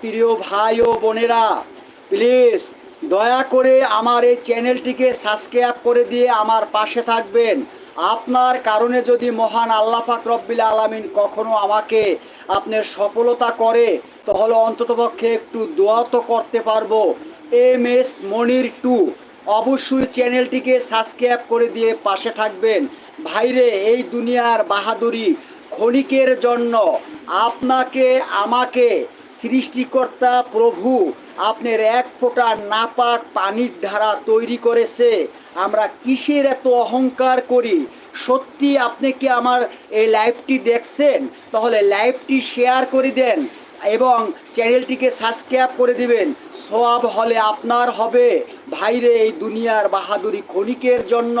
প্রিয় ভাই ও বোনেরা প্লিজ দয়া করে আমার এই চ্যানেলটিকে সাবস্ক্রাইব করে দিয়ে আমার পাশে থাকবেন। আপনার কারণে যদি মহান আল্লাহ পাক রব্বিল আলামিন কখনো আমাকে আপনার সফলতা করে, তাহলে অন্ততপক্ষে একটু দোয়া তো করতে পারব। এম এস মনির টু, অবশ্যই চ্যানেলটিকে সাবস্ক্রাইব করে দিয়ে পাশে থাকবেন। ভাইরে, এই দুনিয়ার বাহাদুরি ক্ষণিকের জন্য আপনাকে, আমাকে সৃষ্টিকর্তা প্রভু আপনার এক ফোঁটা নাপাক পানির ধারা তৈরি করেছে। আমরা কিসের এত অহংকার করি? সত্যি আপনি কি আমার এই লাইভটি দেখছেন? তাহলে লাইভটি শেয়ার করে দেন এবং চ্যানেলটিকে সাবস্ক্রাইব করে দিবেন। সব হলে আপনার হবে। ভাইরে, এই দুনিয়ার বাহাদুরি ক্ষণিকের জন্য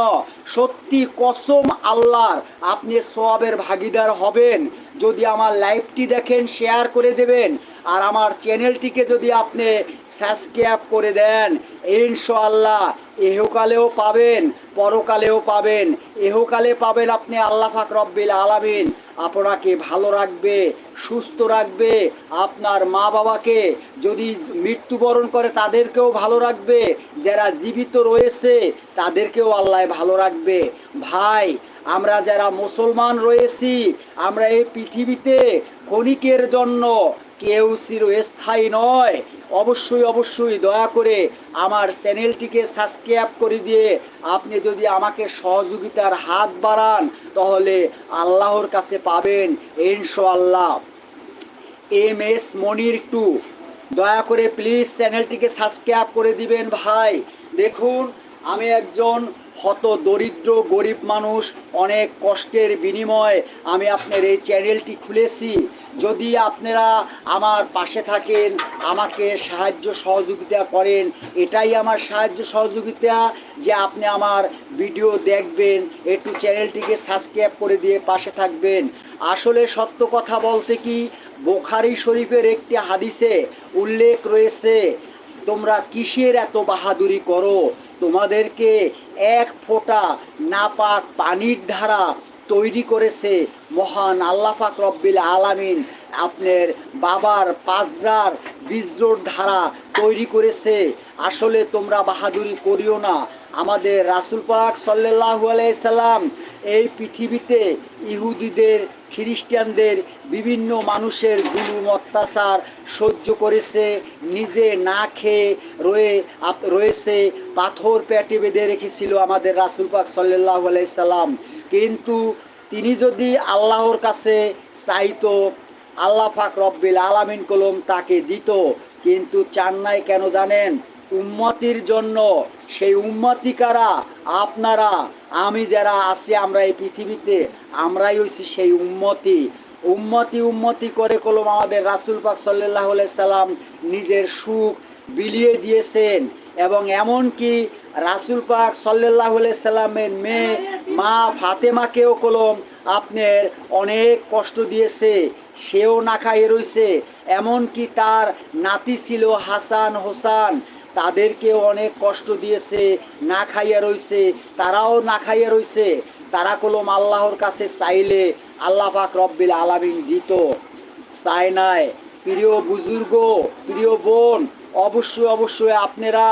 সত্যি কসম আল্লাহর আপনি সোয়াবের ভাগিদার হবেন। যদি আমার লাইভটি দেখেন শেয়ার করে দেবেন। আর আমার চ্যানেলটিকে যদি আপনি সাবস্ক্রাইব করে দেন, ইনশাআল্লাহ এহকালেও পাবেন, পরকালেও পাবেন। এহকালে পাবেন আপনি আল্লাহ পাক রব্বিল আলামিন। আপনাকে ভালো রাখবে, সুস্থ রাখবে, আপনার মা বাবাকে যদি মৃত্যুবরণ করে তাদেরকেও ভালো রাখবে, যারা জীবিত রয়েছে তাদেরকেও আল্লাহ ভালো রাখবে। ভাই, আমরা যারা মুসলমান রয়েছি, আমরা এই পৃথিবীতে ক্ষণিকের জন্য কেউ চিরস্থায়ী নয়। অবশ্যই অবশ্যই দয়া করে আমার চ্যানেলটিকে সাবস্ক্রাইব করে দিয়ে আপনি যদি আমাকে সহযোগিতার হাত বাড়ান, তাহলে আল্লাহর কাছে পাবেন ইনশাআল্লাহ। M S Monir two. দয়া করে প্লিজ চ্যানেলটিকে সাবস্ক্রাইব করে দিবেন ভাই। দেখুন আমি একজন হত দরিদ্র, গরিব মানুষ, অনেক কষ্টের বিনিময়ে আমি আপনার এই চ্যানেলটি খুলেছি। যদি আপনারা আমার পাশে থাকেন, আমাকে সাহায্য সহযোগিতা করেন, এটাই আমার সাহায্য সহযোগিতা যে আপনি আমার ভিডিও দেখবেন, একটু চ্যানেলটিকে সাবস্ক্রাইব করে দিয়ে পাশে থাকবেন। আসলে সত্য কথা বলতে কি, বোখারি শরীফের একটি হাদিসে উল্লেখ রয়েছে তোমরা কিসের এত বাহাদুরি করো? তোমাদেরকে এক ফোঁটা নাপাক পানির ধারা তৈরি করেছে মহান আল্লাফাক রব্বিল আলামিন। আপনার বাবার পাজরার বিজ্রোর ধারা তৈরি করেছে। আসলে তোমরা বাহাদুরি করিও না। আমাদের রাসুল পাক সাল্লাহু আলাইসাল্লাম এই পৃথিবীতে ইহুদিদের, খ্রিস্টানদের, বিভিন্ন মানুষের জুলুম, অত্যাচার সহ্য করেছে, নিজে না খেয়ে রয়ে রয়েছে, পাথর পেটে বেঁধে রেখেছিল আমাদের রাসুল পাক সাল্লাহ আলাইসাল্লাম কিন্তু তিনি যদি আল্লাহর কাছে চাইতো, আল্লাহ পাক রব্বিল আলামিন কলম তাকে দিত, কিন্তু চান নাই কেন জানেন? উম্মতির জন্য। সেই উম্মতি কারা? আপনারা। আমি যারা আছি, আমরা এই পৃথিবীতে, আমরাই হইছি সেই উম্মতি। উম্মতি উম্মতি করে কলম আমাদের রাসুল পাক সাল্লাহ সাল্লাম নিজের সুখ বিলিয়ে দিয়েছেন। এবং এমনকি রাসুল পাক সাল্লাহ সাল্লামের মেয়ে, মা ফাতেমাকেও কলম আপনার অনেক কষ্ট দিয়েছে। সেও না খাইয়ে রইছে। এমনকি তার নাতি ছিল হাসান হোসান। তাদেরকেও অনেক কষ্ট দিয়েছে, না খাইয়া রইছে, তারাও না খাইয়া রইছে। তারা কলম আল্লাহর কাছে চাইলে আল্লাহ পাক রব্বিল আলামিন দিত। চায় নাই। প্রিয় বুজুর্গ, প্রিয় বোন, অবশ্যই অবশ্যই আপনারা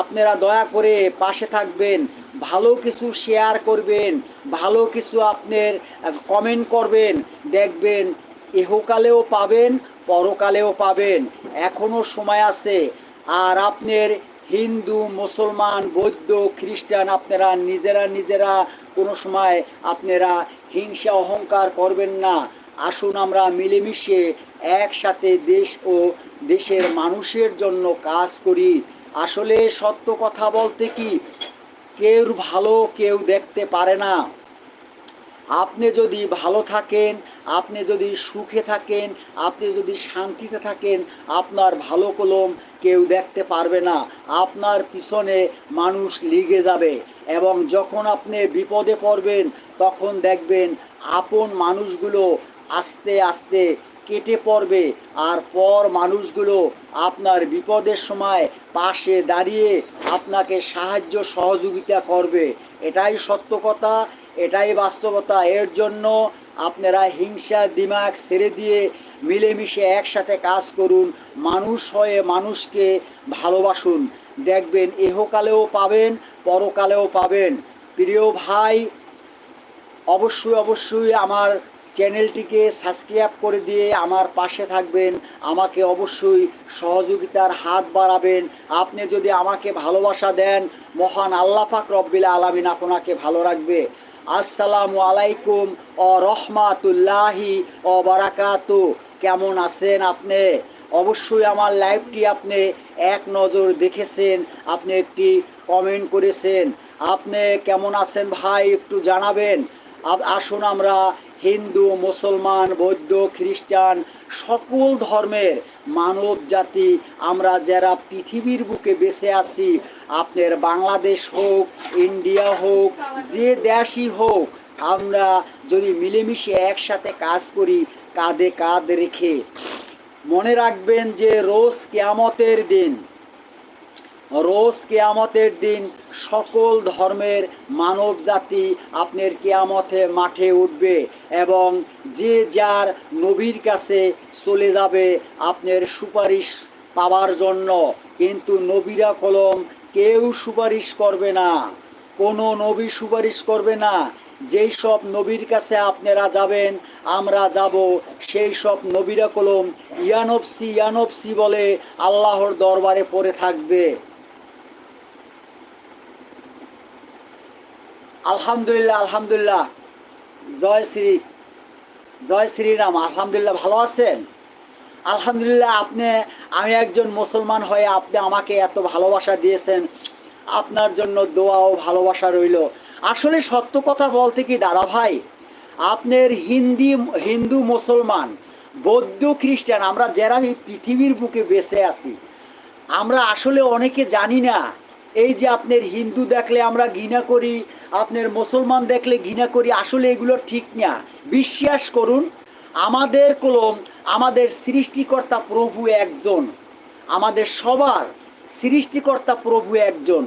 আপনারা দয়া করে পাশে থাকবেন, ভালো কিছু শেয়ার করবেন, ভালো কিছু আপনার কমেন্ট করবেন, দেখবেন, এহকালেও পাবেন, পরকালেও পাবেন। এখনও সময় আছে। আর আপনার হিন্দু, মুসলমান, বৌদ্ধ, খ্রিস্টান আপনারা নিজেরা নিজেরা কোনো সময় আপনারা হিংসা, অহংকার করবেন না। আসুন আমরা মিলেমিশে একসাথে দেশ ও দেশের মানুষের জন্য কাজ করি। আসলে সত্য কথা বলতে কি, কেউ ভালো কেউ দেখতে পারে না। আপনি যদি ভালো থাকেন আপনি যদি সুখে থাকেন, আপনি যদি শান্তিতে থাকেন, আপনার ভালো কলম কেউ দেখতে পারবে না। আপনার পিছনে মানুষ লিগে যাবে এবং যখন আপনি বিপদে পড়বেন, তখন দেখবেন আপন মানুষগুলো আস্তে আস্তে কেটে পড়বে আর পর মানুষগুলো আপনার বিপদের সময় পাশে দাঁড়িয়ে আপনাকে সাহায্য সহযোগিতা করবে। এটাই সত্য কথা, এটাই বাস্তবতা। এর জন্য আপনারা হিংসা, দিমাগ ছেড়ে দিয়ে মিলেমিশে একসাথে কাজ করুন, মানুষ হয়ে মানুষকে ভালোবাসুন। দেখবেন এহকালেও পাবেন, পরকালেও পাবেন। প্রিয় ভাই, অবশ্যই অবশ্যই আমার চ্যানেলটিকে সাবস্ক্রাইব করে দিয়ে আমার পাশে থাকবেন। আমাকে অবশ্যই সহযোগিতার হাত বাড়াবেন। আপনি যদি আমাকে ভালোবাসা দেন, মহান আল্লাহ পাক রব্বিল আলামিন আপনাকে ভালো রাখবে। আসসালামু আলাইকুম ও রহমাতুল্লাহি ও বারাকাতু। কেমন আছেন আপনি? অবশ্যই আমার লাইভটি আপনি এক নজর দেখেছেন, আপনি একটি কমেন্ট করেছেন। আপনি কেমন আছেন ভাই একটু জানাবেন। আসুন আমরা হিন্দু, মুসলমান, বৌদ্ধ, খ্রিস্টান, সকল ধর্মের মানব জাতি আমরা যারা পৃথিবীর বুকে বেঁচে আছি, আপনার বাংলাদেশ হোক, ইন্ডিয়া হোক, যে দেশই হোক, আমরা যদি মিলেমিশে একসাথে কাজ করি, কাঁধে কাঁধ রেখে মনে রাখবেন যে রোজ কেয়ামতের দিন রোজ কেয়ামতের দিন সকল ধর্মের মানব জাতি আপনার কেয়ামতে মাঠে উঠবে এবং যে যার নবীর কাছে চলে যাবে আপনার সুপারিশ পাওয়ার জন্য। কিন্তু নবীরা কলম কেউ সুপারিশ করবে না। কোনো নবী সুপারিশ করবে না। যেই সব নবীর কাছে আপনারা যাবেন, আমরা যাব। সেই সব নবীরা কলম ইয়ানবসি ইয়ানবসি বলে আল্লাহর দরবারে পড়ে থাকবে। আলহামদুলিল্লাহ আলহামদুলিল্লাহ। জয় শ্রী, জয় শ্রীরাম, আলহামদুলিল্লাহ, ভালো আছেন? আলহামদুলিল্লাহ, আপনি, আমি একজন মুসলমান হয়ে আপনি আমাকে এত ভালোবাসা দিয়েছেন। আপনার জন্য দোয়া ও ভালোবাসা রইল। আসলে সত্য কথা বলতে কি, দাদা ভাই? আপনার হিন্দি, হিন্দু মুসলমান, বৌদ্ধ খ্রিস্টান, আমরা যারা পৃথিবীর বুকে বেঁচে আছি, আমরা আসলে অনেকে জানি না এই যে আপনার হিন্দু দেখলে আমরা ঘৃণা করি, আপনার মুসলমান দেখলে ঘৃণা করি, আসলে এগুলো ঠিক না। বিশ্বাস করুন, আমাদের কলম, আমাদের সৃষ্টিকর্তা প্রভু একজন। আমাদের সবার সৃষ্টিকর্তা প্রভু একজন।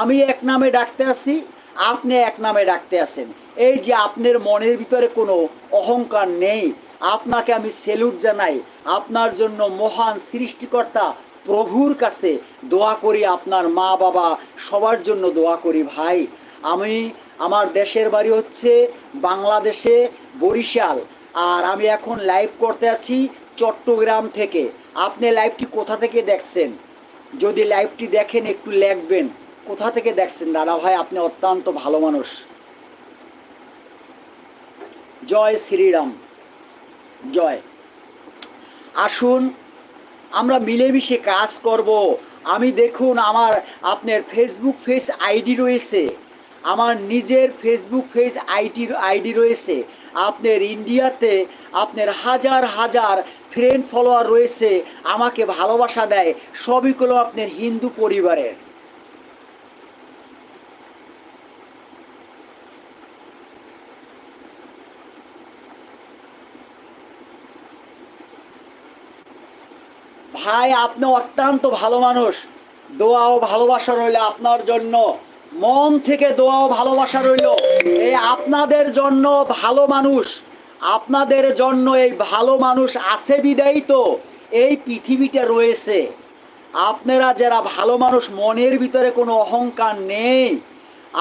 আমি এক নামে ডাকতে আসি আপনি এক নামে ডাকতে আসেন এই যে আপনার মনের ভিতরে কোনো অহংকার নেই, আপনাকে আমি সেলুট জানাই। আপনার জন্য মহান সৃষ্টিকর্তা প্রভুর কাছে দোয়া করি, আপনার মা বাবা সবার জন্য দোয়া করি ভাই। আমি, আমার দেশের বাড়ি হচ্ছে বাংলাদেশে বরিশাল, আর আমি এখন লাইভ করতে আছি চট্টগ্রাম থেকে। আপনি লাইভটি কোথা থেকে দেখছেন? যদি লাইভটি দেখেন, একটু লিখবেন। কোথা থেকে দেখছেন? দাদা ভাই, আপনি অত্যন্ত ভালো মানুষ। জয় শ্রীরাম। জয়। আসুন আমরা মিলেমিশে কাজ করব। আমি দেখুন, আমার আপনার ফেসবুক ফেস আইডি রয়েছে। আমার নিজের ফেসবুক ফেস আইডি আইডি রয়েছে। আপনার ইন্ডিয়াতে আপনার হাজার হাজার ফ্রেন্ড ফলোয়ার রয়েছে। আমাকে ভালোবাসা দেয়। সবই হলো আপনার হিন্দু পরিবারের। ভাই, আপনি অত্যন্ত ভালো মানুষ। দোয়া ও ভালোবাসা রইল আপনার জন্য। মন থেকে দোয়া ও ভালোবাসা রইল। এই আপনাদের জন্য ভালো মানুষ, আপনাদের জন্য এই ভালো মানুষ আছে বিদায়ী তো, এই পৃথিবীটা রয়েছে। আপনারা যারা ভালো মানুষ, মনের ভিতরে কোনো অহংকার নেই।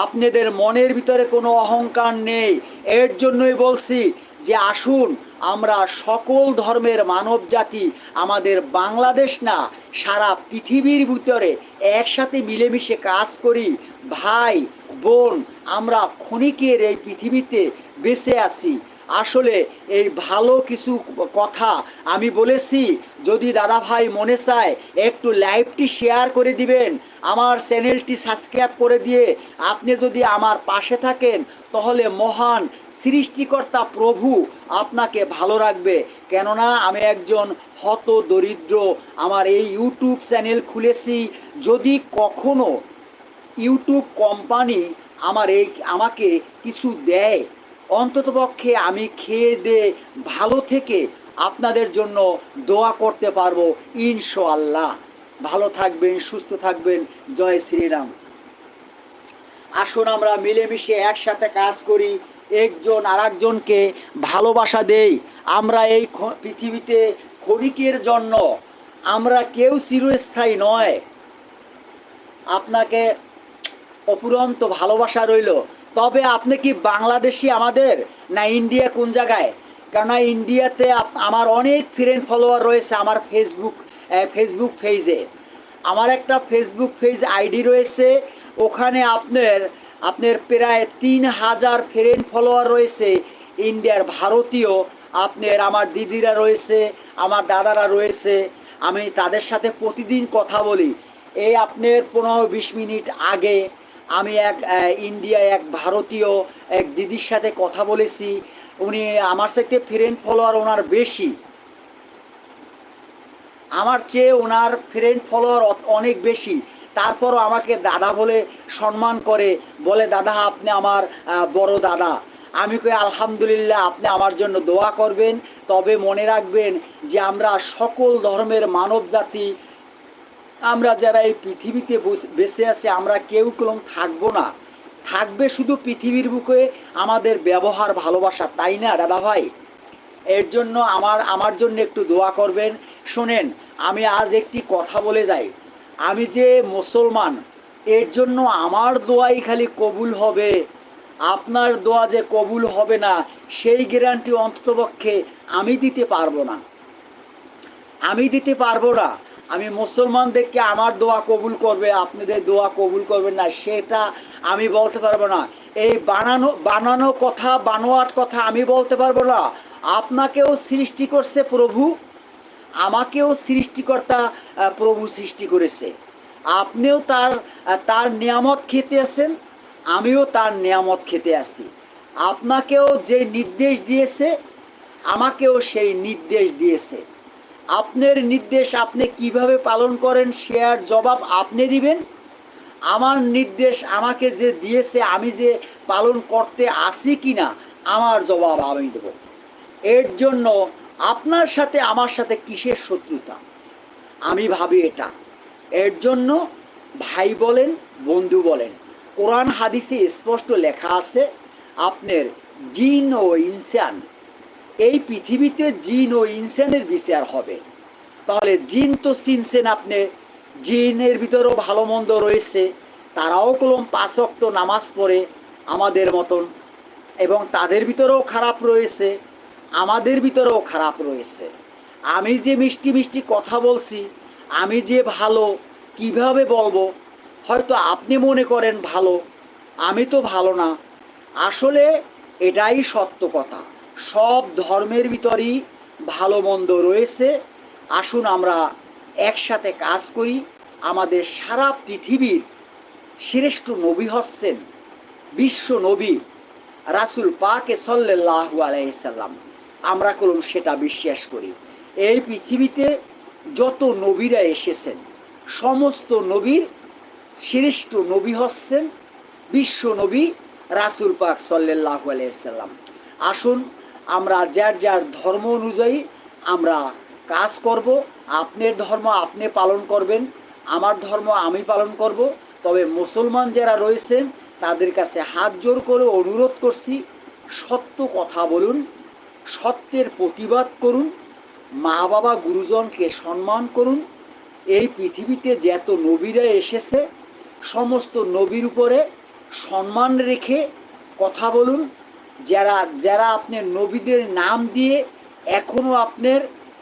আপনাদের মনের ভিতরে কোনো অহংকার নেই। এর জন্যই বলছি যে আসুন, আমরা সকল ধর্মের মানব জাতি, আমাদের বাংলাদেশ না, সারা পৃথিবীর ভিতরে একসাথে মিলেমিশে কাজ করি। ভাই, বোন, আমরা ক্ষণিকের এই পৃথিবীতে বেঁচে আছি। আসলে এই ভালো কিছু কথা আমি বলেছি, যদি দাদা ভাই মনে চায় একটু লাইভটি শেয়ার করে দিবেন, আমার চ্যানেলটি সাবস্ক্রাইব করে দিয়ে আপনি যদি আমার পাশে থাকেন, তাহলে মহান সৃষ্টিকর্তা প্রভু আপনাকে ভালো রাখবে। কেননা আমি একজন হত দরিদ্র, আমার এই ইউটিউব চ্যানেল খুলেছি, যদি কখনো ইউটিউব কোম্পানি আমার এই, আমাকে কিছু দেয় অন্ততপক্ষে আমি খেয়ে দে, ভালো থেকে আপনাদের জন্য দোয়া করতে পারব, ইনশাআল্লাহ। ভালো থাকবেন, সুস্থ থাকবেন। জয় শ্রীরাম। আসুন আমরা মিলেমিশে একসাথে কাজ করি, একজন আর একজনকে ভালোবাসা দেই। আমরা এই পৃথিবীতে ক্ষণিকের জন্য আমরা কেউ চিরস্থায়ী নয়। আপনাকে অপুরন্ত ভালোবাসা রইল। তবে আপনি কি বাংলাদেশি আমাদের না ইন্ডিয়া কোন জায়গায়? কেননা ইন্ডিয়াতে আমার অনেক ফ্রেন্ড ফলোয়ার রয়েছে আমার ফেসবুক ফেসবুক পেজে আমার একটা ফেসবুক পেজ আইডি রয়েছে, ওখানে আপনার আপনার প্রায় তিন হাজার ফ্রেন্ড ফলোয়ার রয়েছে ইন্ডিয়ার ভারতীয়। আপনার আমার দিদিরা রয়েছে, আমার দাদারা রয়েছে, আমি তাদের সাথে প্রতিদিন কথা বলি। এই আপনার পনেরো বিশ মিনিট আগে আমি এক ইন্ডিয়া এক ভারতীয়, এক দিদির সাথে কথা বলেছি। উনি আমার সাথে ফ্রেন্ড ফলোয়ার ওনার বেশি। আমার চেয়ে ওনার ফ্রেন্ড ফলোয়ার অনেক বেশি। তারপরও আমাকে দাদা বলে সম্মান করে, বলে, দাদা, আপনি আমার বড় দাদা। আমি কই, আলহামদুলিল্লাহ, আপনি আমার জন্য দোয়া করবেন। তবে মনে রাখবেন যে আমরা সকল ধর্মের মানব জাতি আমরা যারা এই পৃথিবীতে বস- বেঁচে আছি, আমরা কেউ কলম থাকব না। থাকবে শুধু পৃথিবীর বুকে আমাদের ব্যবহার, ভালোবাসা, তাই না, দাদা ভাই? এর জন্য আমার আমার জন্য একটু দোয়া করবেন। শোনেন, আমি আজ একটি কথা বলে যাই। আমি যে মুসলমান, এর জন্য আমার দোয়াই খালি কবুল হবে। আপনার দোয়া যে কবুল হবে না, সেই গ্যারান্টি অন্ততপক্ষে আমি দিতে পারব না। আমি দিতে পারব না। আমি মুসলমানদেরকে আমার দোয়া কবুল করবে, আপনাদের দোয়া কবুল করবে না, সেটা আমি বলতে পারব না। এই বানানো বানানো কথা, বানোয়াট কথা আমি বলতে পারব না। আপনাকেও সৃষ্টি করছে প্রভু, আমাকেও সৃষ্টিকর্তা প্রভু সৃষ্টি করেছে। আপনিও তার তার নিয়ামত খেতে আছেন, আমিও তার নিয়ামত খেতে আছি। আপনাকেও যে নির্দেশ দিয়েছে, আমাকেও সেই নির্দেশ দিয়েছে। আপনার নির্দেশ আপনি কীভাবে পালন করেন আর জবাব আপনি দিবেন। আমার নির্দেশ আমাকে যে দিয়েছে, আমি যে পালন করতে আসি কি না আমার জবাব আমি দেব। এর জন্য আপনার সাথে, আমার সাথে কিসের শত্রুতা? আমি ভাবি এটা। এর জন্য ভাই বলেন, বন্ধু বলেন, কোরআন হাদিসে স্পষ্ট লেখা আছে, আপনার জিন ও ইনসান এই পৃথিবীতে জিন ও ইনসানের বিচার হবে। তাহলে জিন তো চিনছেন আপনি, জিনের ভিতরেও ভালো মন্দ রয়েছে, তারাও কলম পাঁচক্ত নামাজ পড়ে আমাদের মতন, এবং তাদের ভিতরেও খারাপ রয়েছে, আমাদের ভিতরেও খারাপ রয়েছে। আমি যে মিষ্টি মিষ্টি কথা বলছি, আমি যে ভালো, কীভাবে বলব? হয়তো আপনি মনে করেন ভালো, আমি তো ভালো না। আসলে এটাই সত্য কথা। সব ধর্মের ভিতরেই ভালো মন্দ রয়েছে। আসুন আমরা একসাথে কাজ করি। আমাদের সারা পৃথিবীর শ্রেষ্ঠ নবী হচ্ছেন বিশ্ব নবী রাসুল পাকে সাল্লাহু আলাইসাল্লাম আমরা করুন সেটা বিশ্বাস করি। এই পৃথিবীতে যত নবীরা এসেছেন, সমস্ত নবীর শ্রেষ্ঠ নবী হচ্ছেন বিশ্ব নবী রাসুল পাক সাল্লাহ আলাইসাল্লাম আসুন আমরা যার যার ধর্ম অনুযায়ী আমরা কাজ করব, আপনার ধর্ম আপনি পালন করবেন, আমার ধর্ম আমি পালন করব। তবে মুসলমান যারা রয়েছেন, তাদের কাছে হাত জোর করে অনুরোধ করছি, সত্য কথা বলুন, সত্যের প্রতিবাদ করুন মা বাবা গুরুজনকে সম্মান করুন। এই পৃথিবীতে যত নবীরা এসেছে, সমস্ত নবীর উপরে সম্মান রেখে কথা বলুন যারা যারা আপনার নবীদের নাম দিয়ে এখনও আপনার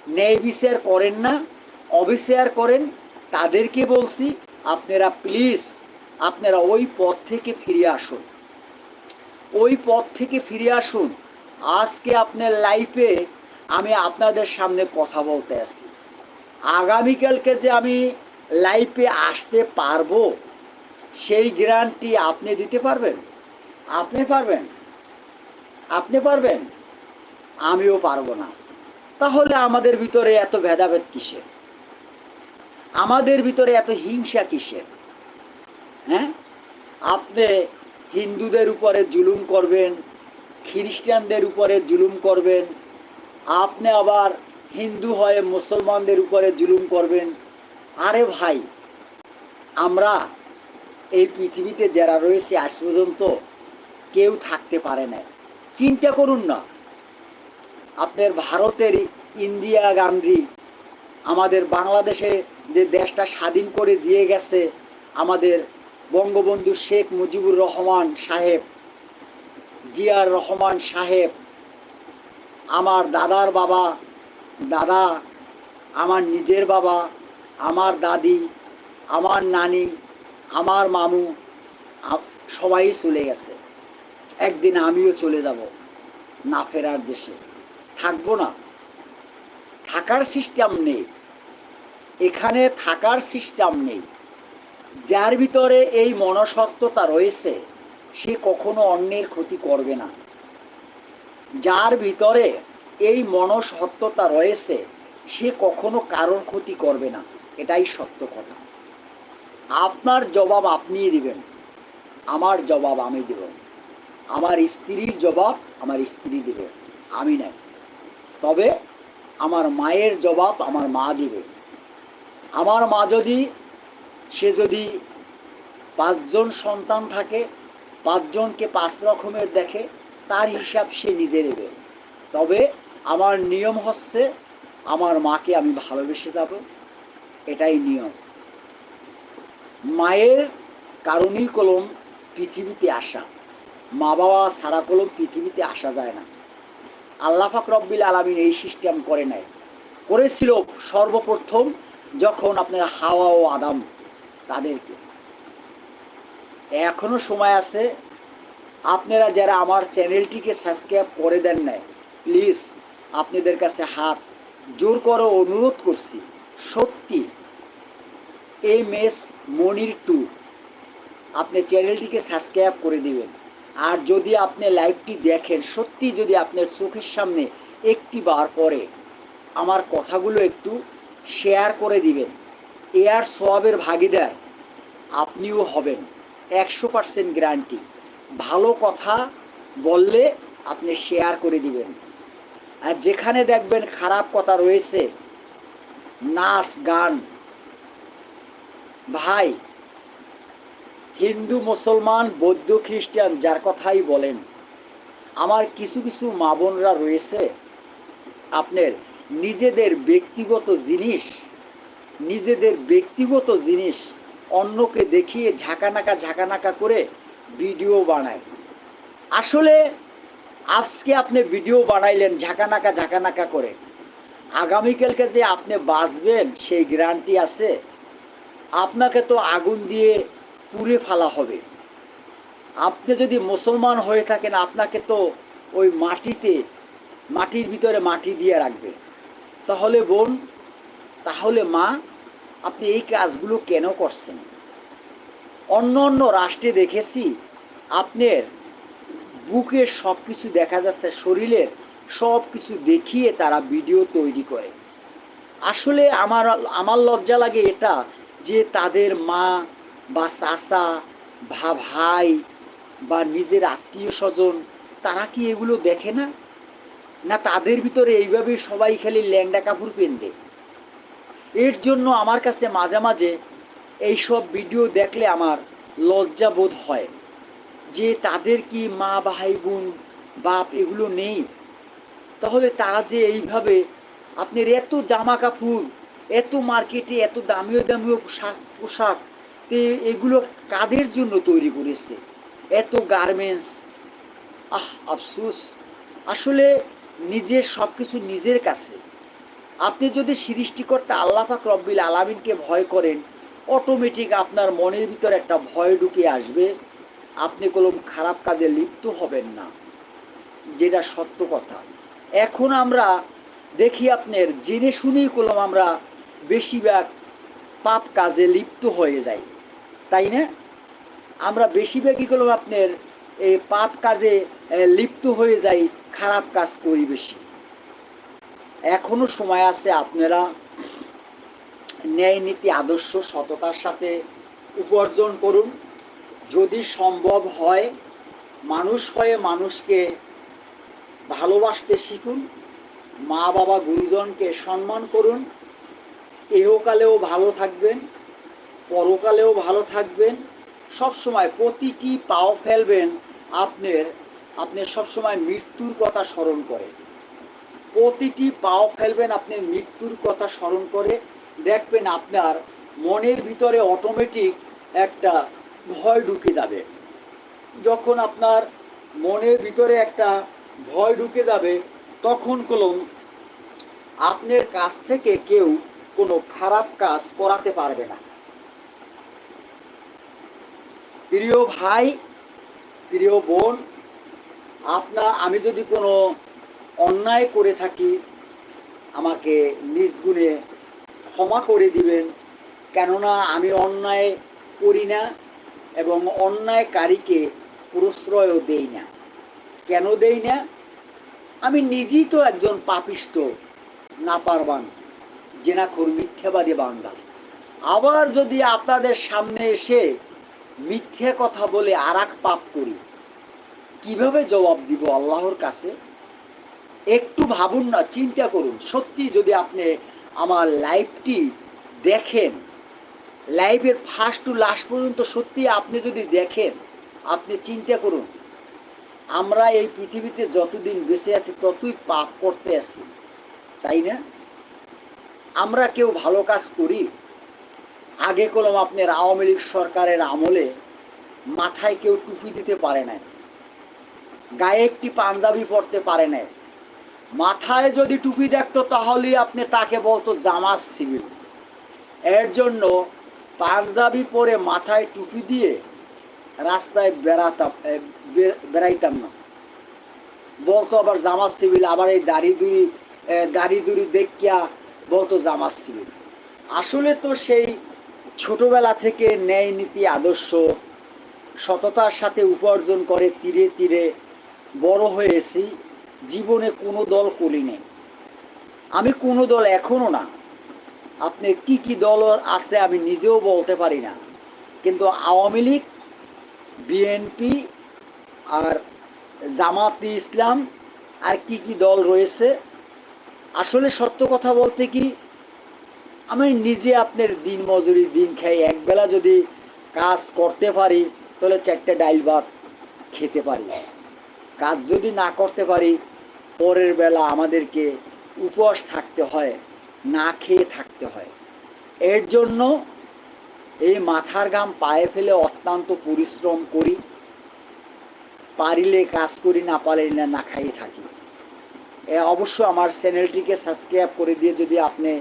ন্যায় বিচার করেন না, অবিচার করেন, তাদেরকে বলছি আপনারা প্লিজ আপনারা ওই পথ থেকে ফিরে আসুন। ওই পথ থেকে ফিরে আসুন। আজকে আপনার লাইফে আমি আপনাদের সামনে কথা বলতে আসি। আগামীকালকে যে আমি লাইফে আসতে পারব, সেই গ্যারান্টি আপনি দিতে পারবেন? আপনি পারবেন? আপনি পারবেন? আমিও পারব না। তাহলে আমাদের ভিতরে এত ভেদাভেদ কিসের? আমাদের ভিতরে এত হিংসা কিসের? হ্যাঁ? আপনি হিন্দুদের উপরে জুলুম করবেন, খ্রিস্টানদের উপরে জুলুম করবেন, আপনি আবার হিন্দু হয়ে মুসলমানদের উপরে জুলুম করবেন। আরে ভাই, আমরা এই পৃথিবীতে যারা রয়েছে আজ পর্যন্ত কেউ থাকতে পারে না চিন্তা করুন না। আপনার ভারতের ইন্দিরা গান্ধী আমাদের বাংলাদেশে যে দেশটা স্বাধীন করে দিয়ে গেছে, আমাদের বঙ্গবন্ধু শেখ মুজিবুর রহমান সাহেব, জিয়ার রহমান সাহেব, আমার দাদার বাবা, দাদা, আমার নিজের বাবা, আমার দাদি, আমার নানি, আমার মামু সবাই চলে গেছে। একদিন আমিও চলে যাব না ফেরার দেশে। থাকব না। থাকার সিস্টেম নেই। এখানে থাকার সিস্টেম নেই। যার ভিতরে এই মনসত্বতা রয়েছে, সে কখনো অন্যের ক্ষতি করবে না। যার ভিতরে এই মনসত্বতা রয়েছে, সে কখনো কারোর ক্ষতি করবে না। এটাই সত্য কথা। আপনার জবাব আপনিই দিবেন। আমার জবাব আমি দেব। আমার স্ত্রীর জবাব আমার স্ত্রী দেবে। আমি নাই। তবে আমার মায়ের জবাব আমার মা দিবে। আমার মা যদি, সে যদি পাঁচজন সন্তান থাকে, পাঁচজনকে পাঁচ রকমের দেখে, তার হিসাব সে নিজে নেবে। তবে আমার নিয়ম হচ্ছে, আমার মাকে আমি ভালোবেসে যাব। এটাই নিয়ম। মায়ের কারণেই কলম পৃথিবীতে আসা। মা বাবা সারা কলম পৃথিবীতে আসা যায় না। আল্লাহ পাক রব্বিল আলমিন এই সিস্টেম করে নেয় করেছিল সর্বপ্রথম যখন আপনার হাওয়া ও আদাম তাদেরকে। এখনও সময় আছে, আপনারা যারা আমার চ্যানেলটিকে সাবস্ক্রাইব করে দেন নাই, প্লিজ আপনাদের কাছে হাত জোর করে অনুরোধ করছি, সত্যি এম এস মনির টু, আপনি চ্যানেলটিকে সাবস্ক্রাইব করে দিবেন। আর যদি আপনি লাইভটি দেখেন, সত্যি যদি আপনার চোখের সামনে একটি বার পরে আমার কথাগুলো একটু শেয়ার করে দিবেন। এয়ার সোয়াবের ভাগিদার, আপনিও হবেন, একশো পার্সেন্ট গ্যারান্টি ভালো কথা বললে আপনি শেয়ার করে দিবেন। আর যেখানে দেখবেন খারাপ কথা রয়েছে, নাচ, গান, ভাই হিন্দু, মুসলমান, বৌদ্ধ, খ্রিস্টান, যার কথাই বলেন, আমার কিছু কিছু মা বোনরা রয়েছে, আপনার নিজেদের ব্যক্তিগত জিনিস, নিজেদের ব্যক্তিগত জিনিস অন্যকে দেখিয়ে ঝাঁকানাকা ঝাঁকানাকা করে ভিডিও বানায়। আসলে আজকে আপনি ভিডিও বানাইলেন ঝাঁকানাকা ঝাঁকানাকা করে। আগামীকালকে যে আপনি বাঁচবেন, সেই গ্যারান্টি আছে। আপনাকে তো আগুন দিয়ে পুড়ে ফেলা হবে। আপনি যদি মুসলমান হয়ে থাকেন, আপনাকে তো ওই মাটিতে, মাটির ভিতরে মাটি দিয়ে রাখবে। তাহলে বোন, তাহলে মা, আপনি এই কাজগুলো কেন করছেন? অন্য অন্য রাষ্ট্রে দেখেছি, আপনার বুকের সব কিছু দেখা যাচ্ছে, শরীরের সব কিছু দেখিয়ে তারা ভিডিও তৈরি করে। আসলে আমার আমার লজ্জা লাগে এটা যে তাদের মা বা চাচা ভা ভাই বা নিজের আত্মীয় স্বজন, তারা কি এগুলো দেখে না? না তাদের ভিতরে এইভাবে সবাই খালি ল্যাংডা কাপড় পেনবে? এর জন্য আমার কাছে মাঝে মাঝে এইসব ভিডিও দেখলে আমার লজ্জা বোধ হয় যে তাদের কি মা, ভাই, বোন, বাপ এগুলো নেই। তাহলে তারা যে এইভাবে আপনার এত জামা কাপড়, এত মার্কেটে এত দামিও দামিও পোশাক তে এগুলো কাদের জন্য তৈরি করেছে? এত গার্মেন্টস আহ, আফসুস। আসলে নিজের সব কিছু নিজের কাছে। আপনি যদি সৃষ্টিকর্তা আল্লাহ পাক রব্বিল আলামিনকে ভয় করেন অটোমেটিক আপনার মনের ভিতর একটা ভয় ঢুকে আসবে। আপনি কোনো খারাপ কাজে লিপ্ত হবেন না, যেটা সত্য কথা। এখন আমরা দেখি আপনার জেনে শুনেই কলম আমরা বেশিরভাগ পাপ কাজে লিপ্ত হয়ে যাই। তাই না? আমরা বেশিরভাগই কলম আপনার এই পাপ কাজে লিপ্ত হয়ে যাই, খারাপ কাজ করি বেশি। এখনও সময় আছে আপনারা ন্যায় নীতি, আদর্শ, সততার সাথে উপার্জন করুন। যদি সম্ভব হয়, মানুষ হয়ে মানুষকে ভালোবাসতে শিখুন মা বাবা গুরুজনকে সম্মান করুন। এহকালেও ভালো থাকবেন। পরকালেও ভালো থাকবেন। সব সময় প্রতিটি পাও ফেলবেন আপনার আপনি সবসময় মৃত্যুর কথা স্মরণ করে। প্রতিটি পাও ফেলবেন আপনি মৃত্যুর কথা স্মরণ করে। দেখবেন আপনার মনের ভিতরে অটোমেটিক একটা ভয় ঢুকে যাবে। যখন আপনার মনের ভিতরে একটা ভয় ঢুকে যাবে, তখন কলম আপনার কাছ থেকে কেউ কোনো খারাপ কাজ করাতে পারবে না। প্রিয় ভাই, প্রিয় বোন আপনার আমি যদি কোনো অন্যায় করে থাকি, আমাকে নিজ গুণে ক্ষমা করে দিবেন। কেননা আমি অন্যায় করি না এবং অন্যায়কারীকে প্রশ্রয়ও দেই না। কেন দেই না? আমি নিজেই তো একজন পাপিষ্ট, নাপারবান, জেনাখোর, মিথ্যাবাদী বান্দা। আবার যদি আপনাদের সামনে এসে মিথ্যে কথা বলে আর পাপ করি। কীভাবে জবাব দিব আল্লাহর কাছে? একটু ভাবুন না, চিন্তা করুন। সত্যি যদি আপনি আমার লাইভটি দেখেন লাইভের ফার্স্ট টু লাস্ট পর্যন্ত সত্যি আপনি যদি দেখেন, আপনি চিন্তা করুন, আমরা এই পৃথিবীতে যতদিন বেঁচে আছি, ততই পাপ করতে আছি। তাই না? আমরা কেউ ভালো কাজ করি আগে কলম আপনার আওয়ামী লীগ সরকারের আমলে মাথায় কেউ টুপি দিতে পারে না গায়ে একটি পাঞ্জাবি পরতে পারে না মাথায় যদি টুপি দেখতো তাহলে আপনি তাকে বলতো জামাত সিভিল। এর জন্য পাঞ্জাবি পরে মাথায় টুপি দিয়ে রাস্তায় বেড়াতাম বেড়াইতাম না। বলতো আবার জামাত সিভিল আবার এই দাড়ি এ, দাড়ি দুড়ি দেখিয়া বলতো জামাত সিভিল। আসলে তো সেই ছোটবেলা থেকে ন্যায় নীতি, আদর্শ, সততার সাথে উপার্জন করে তীরে তীরে বড় হয়েছি, জীবনে কোনো দল করি নেই। আমি কোনো দল এখনও না। আপনি কি কি দল আছে আমি নিজেও বলতে পারি না। কিন্তু আওয়ামী লীগ, বিএনপি আর জামাতি ইসলাম আর কি কি দল রয়েছে, আসলে সত্য কথা বলতে কি আমি নিজে আপনার দিন মজুরি, দিন খাই একবেলা যদি কাজ করতে পারি, তাহলে চারটে ডাইল ভাত খেতে পারি। কাজ যদি না করতে পারি, পরের বেলা আমাদেরকে উপবাস থাকতে হয়, না খেয়ে থাকতে হয়। এর জন্য এই মাথার ঘাম পায়ে ফেলে অত্যন্ত পরিশ্রম করি। পারিলে কাজ করি, না পারিলে না খাইয়ে থাকি। অবশ্য আমার চ্যানেলটিকে সাবস্ক্রাইব করে দিয়ে যদি আপনি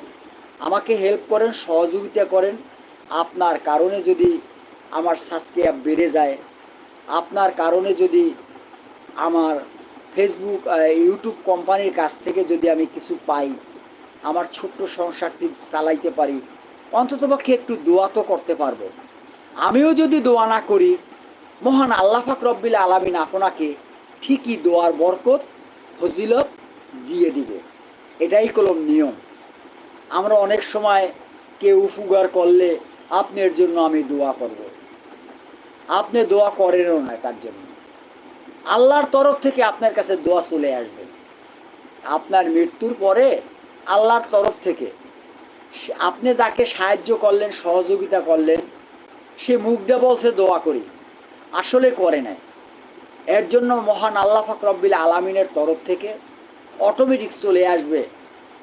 আমাকে হেল্প করেন, সহযোগিতা করেন। আপনার কারণে যদি আমার সাবস্ক্রাইব বেড়ে যায়, আপনার কারণে যদি আমার ফেসবুক ইউটিউব কোম্পানির কাছ থেকে যদি আমি কিছু পাই, আমার ছোট্ট সংসারটি চালাইতে পারি, অন্ততপক্ষে একটু দোয়া তো করতে পারব। আমিও যদি দোয়া না করি, মহান আল্লাহ পাক রব্বিল আলামিন আপনাকে ঠিকই দোয়ার বরকত, ফজিলত দিয়ে দিবে। এটাই কলম নিয়ম। আমরা অনেক সময় কেউ উপকার করলে আপনার জন্য আমি দোয়া করব। আপনি দোয়া করেনও না তার জন্য। আল্লাহর তরফ থেকে আপনার কাছে দোয়া চলে আসবে। আপনার মৃত্যুর পরে আল্লাহর তরফ থেকে আপনি যাকে সাহায্য করলেন, সহযোগিতা করলেন, সে মুখ দিয়ে বলছে, দোয়া করি। আসলে করে নাই। এর জন্য মহান আল্লাহ ফাক রব্বিল আলামিনের তরফ থেকে অটোমেটিক চলে আসবে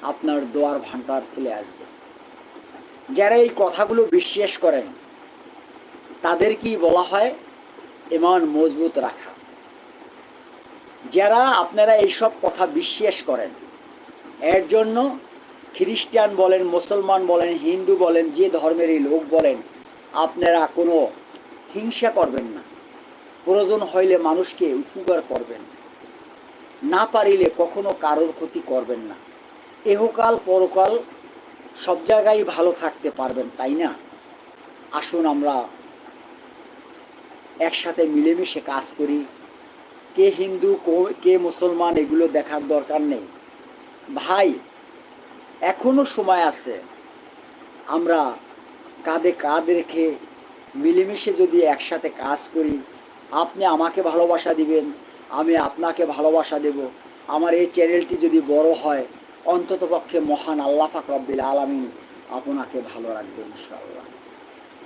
আপনার দোয়ার ভান্ডার চলে আসবে। যারা এই কথাগুলো বিশ্বাস করেন তাদের কি বলা হয় এমন মজবুত রাখা। যারা আপনারা এইসব কথা বিশ্বাস করেন, এর জন্য খ্রিস্টান বলেন, মুসলমান বলেন, হিন্দু বলেন, যে ধর্মেরই লোক বলেন, আপনারা কোনো হিংসা করবেন না। প্রয়োজন হইলে মানুষকে উপকার করবেন না পারিলে কখনো কারোর ক্ষতি করবেন না। এহকাল, পরকাল সব জায়গায় ভালো থাকতে পারবেন, তাই না? আসুন আমরা একসাথে মিলেমিশে কাজ করি। কে হিন্দু, কো- মুসলমান, এগুলো দেখার দরকার নেই। ভাই, এখনও সময় আছে। আমরা কাঁধে কাঁধ রেখে মিলেমিশে যদি একসাথে কাজ করি, আপনি আমাকে ভালোবাসা দিবেন, আমি আপনাকে ভালোবাসা দেব। আমার এই চ্যানেলটি যদি বড় হয় অন্তত পক্ষে মহান আল্লাহ পাক রব্বিল আলামিন আপনাকে ভালো রাখবেন ইনশাআল্লাহ।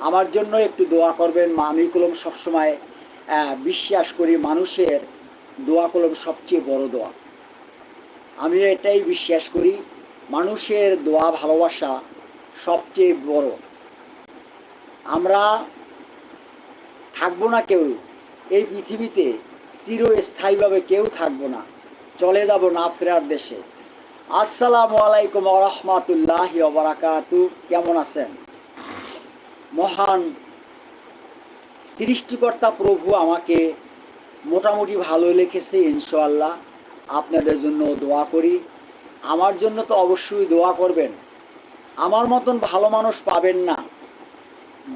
আমার জন্য একটু দোয়া করবেন আমি কলম সবসময় বিশ্বাস করি মানুষের দোয়া কলম সবচেয়ে বড় দোয়া। আমি এটাই বিশ্বাস করি, মানুষের দোয়া ভালোবাসা সবচেয়ে বড়। আমরা থাকব না কেউ, এই পৃথিবীতে চিরস্থায়ীভাবে কেউ থাকব না, চলে যাব না ফেরার দেশে। আসসালামু আলাইকুম রহমাতুল্লাহ কেমন আছেন? মহান সৃষ্টিকর্তা প্রভু আমাকে মোটামুটি ভালো লিখেছে ইনশাআল্লাহ। আপনাদের জন্য দোয়া করি। আমার জন্য তো অবশ্যই দোয়া করবেন। আমার মতন ভালো মানুষ পাবেন না।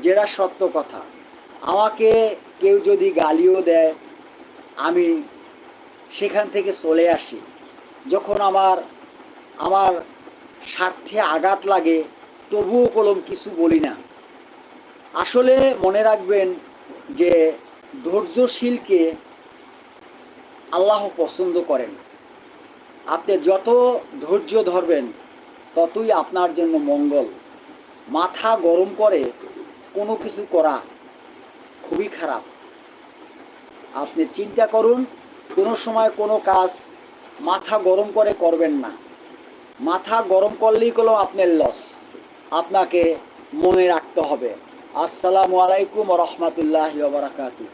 যেটা সত্য কথা। আমাকে কেউ যদি গালিও দেয়, আমি সেখান থেকে চলে আসি। যখন আমার আমার স্বার্থে আঘাত লাগে, তবুও কলম কিছু বলি না। আসলে মনে রাখবেন যে ধৈর্যশীলকে আল্লাহ পছন্দ করেন। আপনি যত ধৈর্য ধরবেন, ততই আপনার জন্য মঙ্গল। মাথা গরম করে কোনো কিছু করা খুবই খারাপ। আপনি চিন্তা করুন, কোনো সময় কোনো কাজ মাথা গরম করে করবেন না। মাথা গরম করলেই কোনো আপনার লস আপনাকে মনে রাখতে হবে। আসসালামু আলাইকুম রহমতুল্লাহ বারাকাতু?